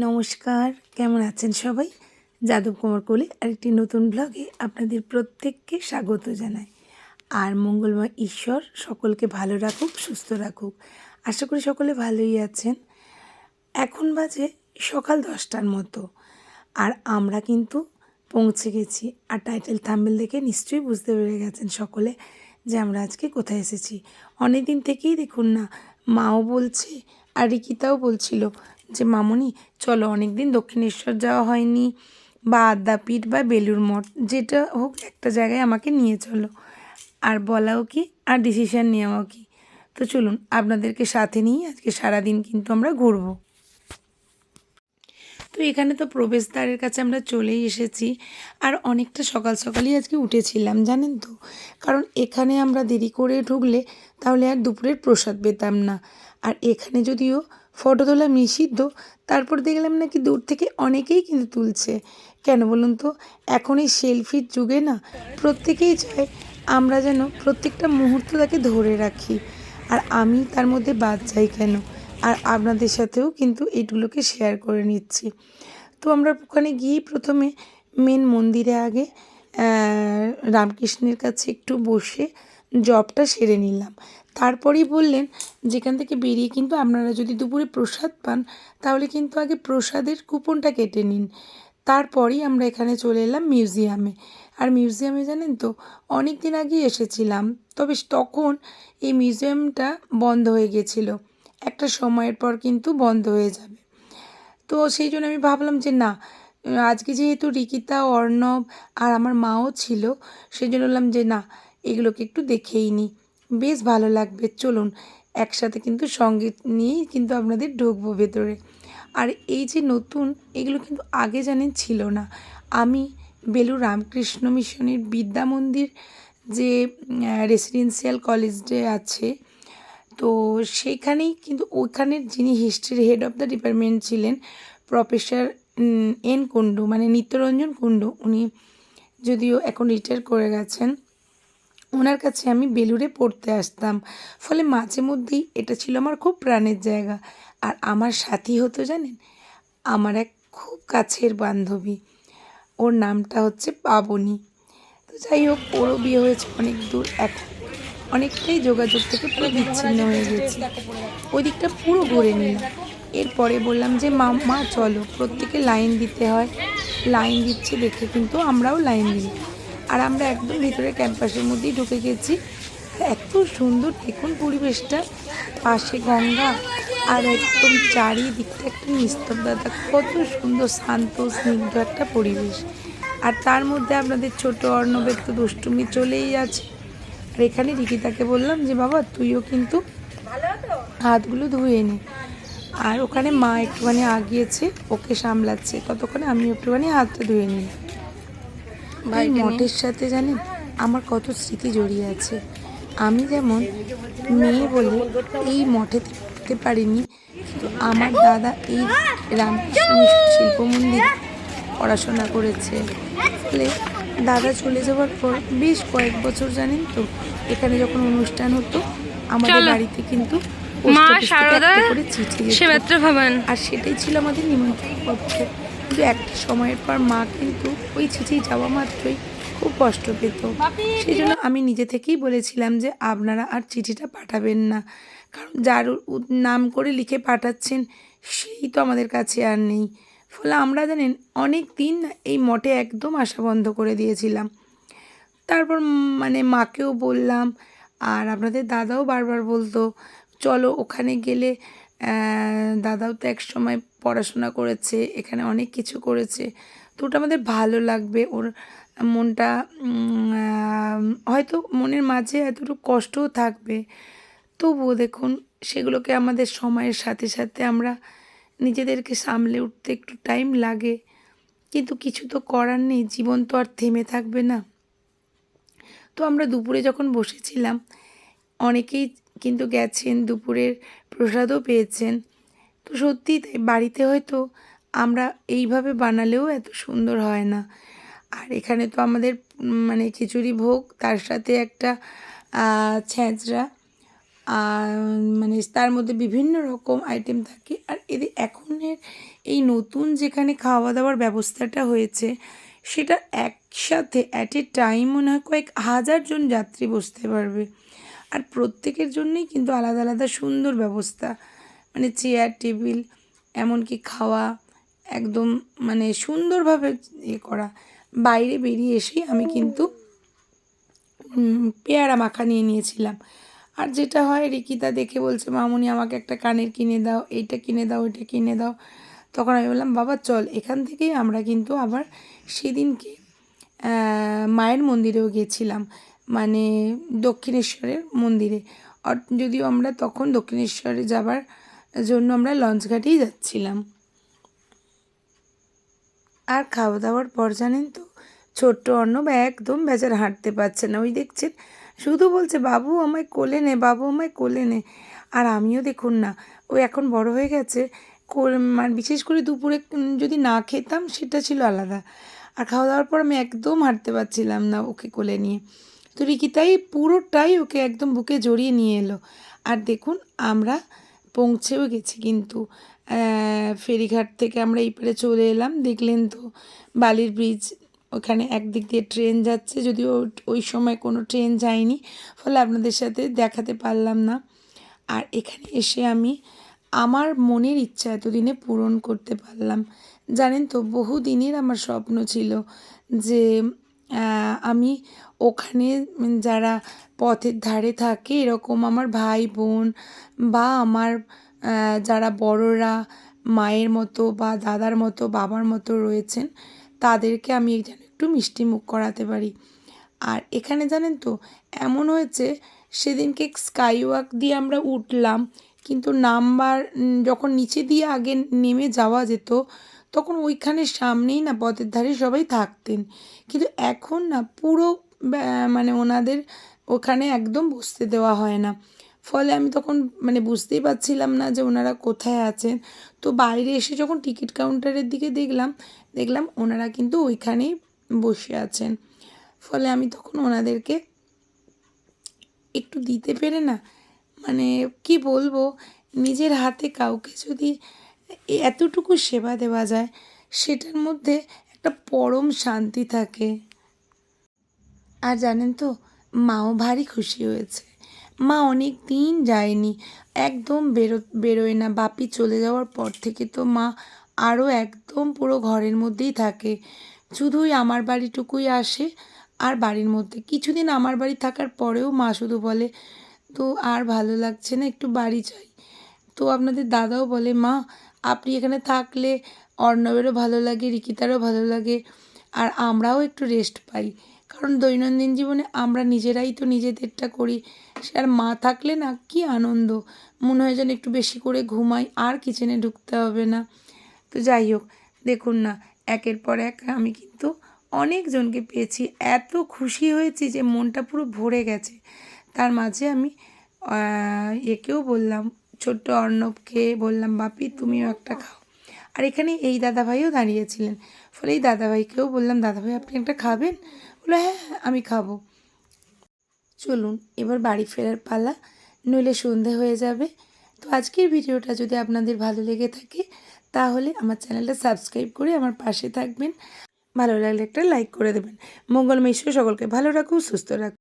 নমস্কার, কেমন আছেন সবাই? যাদব কুমার কোলে আরেকটি নতুন ব্লগে আপনাদের প্রত্যেককে স্বাগত জানাই। আর মঙ্গলময় ঈশ্বর সকলকে ভালো রাখুক, সুস্থ রাখুক। আশা করি সকলে ভালোই আছেন। এখন বাজে সকাল দশটার মতো। আর আমরা কিন্তু পৌঁছে গেছি। আর টাইটেল থাম্বেল দেখে নিশ্চয়ই বুঝতে পেরে গেছেন সকলে যে আমরা আজকে কোথায় এসেছি। অনেক দিন থেকেই দেখুন না, মাও বলছে আর রিকিতাও বলছিল যে, মামনি, চলো অনেক দিন দক্ষিণেশ্বর যাওয়া হয়নি বা আদ্যাপীঠ বা বেলুর মঠ, যেটা হোক, একটা জায়গায় আমাকে নিয়ে চলো। আর বলাও কি, আর ডিসিশান নেওয়াও কি। তো চলুন, আপনাদেরকে সাথে নিয়ে আজকে সারাদিন কিন্তু আমরা ঘুরবো। তো এখানে তো প্রবেশদ্বারের কাছে আমরা চলেই এসেছি। আর অনেকটা সকাল সকালই আজকে উঠেছিলাম, জানেন তো। কারণ এখানে আমরা দেরি করে ঢুকলে তাহলে আর দুপুরের প্রসাদ পেতাম না। আর এখানে যদিও ফটো তোলা নিষিদ্ধ। তারপর দেখলাম নাকি দূর থেকে অনেকেই কিন্তু তুলছে। কেন বলুন তো? এখন এই সেলফির যুগে না, প্রত্যেকেই চায় আমরা যেন প্রত্যেকটা মুহূর্ত তাকে ধরে রাখি। আর আমি তার মধ্যে বাদ যাই কেন? আর আপনাদের সাথেও কিন্তু এইগুলোকে শেয়ার করে নিচ্ছি। তো আমরা ওখানে গিয়েই প্রথমে মেন মন্দিরে আগে রামকৃষ্ণের কাছে একটু বসে জবটা সেরে নিলাম। তারপরেই বললেন, যেখান থেকে বেরিয়ে কিন্তু আপনারা যদি দুপুরে প্রসাদ পান, তাহলে কিন্তু আগে প্রসাদের কুপনটা কেটে নিন। তারপরেই আমরা এখানে চলে এলাম মিউজিয়ামে। আর মিউজিয়ামে জানেন তো অনেক দিন আগে এসেছিলাম। তবে তখন এই মিউজিয়ামটা বন্ধ হয়ে গেছিল। একটা সময়ের পর কিন্তু বন্ধ হয়ে যাবে। তো সেই জন্য আমি ভাবলাম যে না, আজকে যেহেতু রিকিতা, অর্ণব আর আমার মাও ছিল, সেই জন্য বললাম যে না এগুলোকে একটু দেখেই নিই। বেশ ভালো লাগবে, চলুন একসাথে কিন্তু সংগীত নিয়েই কিন্তু আপনাদের ঢুকবো ভেতরে। আর এই যে নতুন, এগুলো কিন্তু আগে জানেন ছিল না। আমি বেলুর রামকৃষ্ণ মিশনের বিদ্যা মন্দির যে রেসিডেন্সিয়াল কলেজে আছে, তো সেইখানেই কিন্তু ওইখানের যিনি হিস্ট্রির হেড অফ দ্য ডিপার্টমেন্ট ছিলেন প্রফেসর এন কুণ্ডু মানে নিত্যরঞ্জন কুণ্ডু, উনি যদিও এখন রিটায়ার করে গেছেন ওনার কাছে আমি বেলুড়ে পড়তে আসতাম। ফলে মাঝে মধ্যেই এটা ছিল আমার খুব প্রাণের জায়গা। আর আমার সাথী হতো জানেন? আমার এক খুব কাছের বান্ধবী। ওর নামটা হচ্ছে পাবনী। তো যাই হোক, ওরও বিয়ে হয়েছে অনেক দূর। এখন অনেকটাই যোগাযোগ থেকে পুরো বিচ্ছিন্ন হয়ে গেছে। ওই দিকটা পুরো ঘুরে নিলাম। এরপরে বললাম যে, মা মা, চলো। প্রত্যেকে লাইন দিতে হয়। লাইন দিচ্ছে দেখে কিন্তু আমরাও লাইন দিই। আর আমরা একদম ভিতরে ক্যাম্পাসের মধ্যেই ঢুকে গেছি। এত সুন্দর দেখুন পরিবেশটা, পাশে গঙ্গা আর একদম চারিদিকটা একটা নিস্তব্ধতা, কত সুন্দর শান্ত, স্নিগ্ধ একটা পরিবেশ। আর তার মধ্যে আপনাদের ছোট অর্ণবের তো দুষ্টুমি চলেই আছে। আর এখানে রিকিতাকে বললাম যে, বাবা, তুইও কিন্তু হাতগুলো ধুয়ে নে। আর ওখানে মা একটুখানি আগিয়েছে, ওকে সামলাচ্ছে। ততক্ষণে আমি একটুখানি হাতটা ধুয়ে নিই। ভাই মঠের সাথে জানেন আমার কত স্মৃতি জড়িয়ে আছে। আমি যেমন মেয়ে বলে এই মঠে থাকতে পারিনি কিন্তু আমার দাদা এই রামকৃষ্ণ শিল্প মন্দির পড়াশোনা করেছে। ফলে দাদা চলে যাওয়ার পর বেশ কয়েক বছর জানেন তো এখানে যখন অনুষ্ঠান হতো আমাদের বাড়িতে কিন্তু মা সেবাত্র ভবন। আর সেটাই ছিল আমাদের নিমন্ত্রণ পত্র। কিন্তু একটা সময়ের পর মা কিন্তু ওই চিঠি যাওয়া মাত্রই খুব কষ্ট পেত। সেই জন্য আমি নিজে থেকেই বলেছিলাম যে আপনারা আর চিঠিটা পাঠাবেন না। কারণ যার নাম করে লিখে পাঠাচ্ছেন সেই তো আমাদের কাছে আর নেই। ফলে আমরা জানেন অনেক দিন এই মঠে একদম আসা বন্ধ করে দিয়েছিলাম। তারপর মানে মাকেও বললাম আর আপনাদের দাদাও বারবার বলতো চলো ওখানে গেলে দাদাও তো এক সময় পড়াশোনা করেছে, এখানে অনেক কিছু করেছে। তো ওটা আমাদের ভালো লাগবে, ওর মনটা হয়তো মনের মাঝে এতটুকু কষ্টও থাকবে। তবুও দেখুন, সেগুলোকে আমাদের সময়ের সাথে সাথে আমরা নিজেদেরকে সামলে উঠতে একটু টাইম লাগে। কিন্তু কিছু তো করার নেই, জীবন তো আর থেমে থাকবে না। তো আমরা দুপুরে যখন বসেছিলাম, অনেকেই কিন্তু গেছেন দুপুরের প্রসাদও পেয়েছেন। তো সত্যিই তাই বাড়িতে হয়তো আমরা এইভাবে বানালেও এত সুন্দর হয় না। আর এখানে তো আমাদের মানে খিচুড়ি ভোগ, তার সাথে একটা ছ্যাঁচড়া মানে তার মধ্যে বিভিন্ন রকম আইটেম থাকে। আর এদের এখনের এই নতুন যেখানে খাওয়া দাওয়ার ব্যবস্থাটা হয়েছে, সেটা একসাথে অ্যাট এ টাইম মনে হয় কয়েক হাজার জন যাত্রী বসতে পারবে। আর প্রত্যেকের জন্যই কিন্তু আলাদা আলাদা সুন্দর ব্যবস্থা। মানে চেয়ার টেবিল এমনকি খাওয়া, একদম মানে সুন্দরভাবে ইয়ে করা। বাইরে বেরিয়ে এসেই আমি কিন্তু পেয়ারা মাখা নিয়ে নিয়েছিলাম। আর যেটা হয়, রিকিতা দেখে বলছে, মামুনি, আমাকে একটা কানের কিনে দাও, এইটা কিনে দাও, ওইটা কিনে দাও। তখন আমি বললাম, বাবা, চল, এখান থেকেই আমরা কিন্তু আবার সেদিনকে মায়ের মন্দিরেও গিয়েছিলাম মানে দক্ষিণেশ্বরের মন্দিরে। যদিও আমরা তখন দক্ষিণেশ্বরে যাবার জন্য আমরা লঞ্চঘাটেই যাচ্ছিলাম। আর খাওয়া দাওয়ার পর জানেন তো, ছোট্ট অর্ণব একদম বেচার হাঁটতে পারছে না। ওই দেখছেন, শুধু বলছে, বাবু, আমায় কোলে নে, বাবু, আমায় কোলে নে। আর আমিও দেখুন না, ও এখন বড় হয়ে গেছে। মানে বিশেষ করে দুপুরে যদি না খেতাম, সেটা ছিল আলাদা। আর খাওয়া দাওয়ার পর আমি একদম হাঁটতে পারছিলাম না ওকে কোলে নিয়ে। তো রিকিতাই পুরোটাই ওকে একদম বুকে জড়িয়ে নিয়ে এলো। আর দেখুন, আমরা পৌঁছেও গেছি কিন্তু ফেরিঘাট থেকে আমরা এই পারে চলে এলাম। দেখলেন তো, বালির ব্রিজ ওখানে একদিক দিয়ে ট্রেন যাচ্ছে, যদিও ওই সময় কোনো ট্রেন যায়নি, ফলে আপনাদের সাথে দেখাতে পারলাম না। আর এখানে এসে আমি আমার মনের ইচ্ছা এতদিনে পূরণ করতে পারলাম। জানেন তো বহু দিনের আমার স্বপ্ন ছিল যে আমি ওখানে যারা পথের ধারে থাকে, এরকম আমার ভাই, বোন বা আমার যারা বড়রা, মায়ের মতো বা দাদার মতো, বাবার মতো রয়েছেন, তাদেরকে আমি যেন একটু মিষ্টি মুখ করাতে পারি। আর এখানে জানেন তো, এমন হয়েছে, সেদিনকে স্কাই ওয়াক দিয়ে আমরা উঠলাম, কিন্তু নাম্বার যখন নিচে দিয়ে আগে নেমে যাওয়া যেত তখন ওইখানে সামনেই না পথের ধারে সবাই থাকতেন। কিন্তু এখন না পুরো মানে ওনাদের ওখানে একদম বসতে দেওয়া হয় না। ফলে আমি তখন মানে বুঝতেই পারছিলাম না যে ওনারা কোথায় আছেন। তো বাইরে এসে যখন টিকিট কাউন্টারের দিকে দেখলাম দেখলাম ওনারা কিন্তু ওইখানেই বসে আছেন। ফলে আমি তখন ওনাদেরকে একটু দিতে পেরে না মানে কি বলব, নিজের হাতে কাউকে যদি এতটুকু সেবা দেওয়া যায়, সেটার মধ্যে একটা পরম শান্তি থাকে। আর জানেন তো, মাও ভারী খুশি হয়েছে। মা অনেক দিন যায়নি, একদম বেরো, বেরোয় না। বাপি চলে যাওয়ার পর থেকে তো মা আরও একদম পুরো ঘরের মধ্যেই থাকে। শুধুই আমার বাড়িটুকুই আসে আর বাড়ির মধ্যে। কিছুদিন আমার বাড়ি থাকার পরেও মা শুধু বলে, তো আর ভালো লাগছে না, একটু বাড়ি চাই তো আপনাদের দাদাও বলে, মা আপনি এখানে থাকলে অর্ণবেরও ভালো লাগে, রিকিতারও ভালো লাগে, আর আমরাও একটু রেস্ট পাই। কারণ দৈনন্দিন জীবনে আমরা নিজেরাই তো নিজেদেরটা করি, সে আর মা থাকলে না কি আনন্দ। মনে হয় যেন একটু বেশি করে ঘুমাই, আর কিচেনে ঢুকতে হবে না। তো যাই হোক, দেখুন না, একের পর এক আমি কিন্তু অনেকজনকে পেয়েছি, এত খুশি হয়েছি যে মনটা পুরো ভরে গেছে। তার মাঝে আমি একেও বললাম ছোট্ট অর্ণবকে বললাম, বাপি, তুমিও একটা খাও। আর এখানে এই দাদাভাইও দাঁড়িয়েছিলেন। ফলে এই দাদাভাইকেও বললাম, দাদাভাই, আপনি একটা খাবেন? বলল হ্যাঁ হ্যাঁ আমি খাব। চলুন, এবার বাড়ি ফেরার পালা, নইলে সন্ধে হয়ে যাবে। তো আজকের ভিডিওটা যদি আপনাদের ভালো লেগে থাকে, তাহলে আমার চ্যানেলটা সাবস্ক্রাইব করে আমার পাশে থাকবেন। ভালো লাগলে একটা লাইক করে দেবেন। মঙ্গলময় ঈশ্বর সকলকে ভালো রাখুন, সুস্থ রাখুন।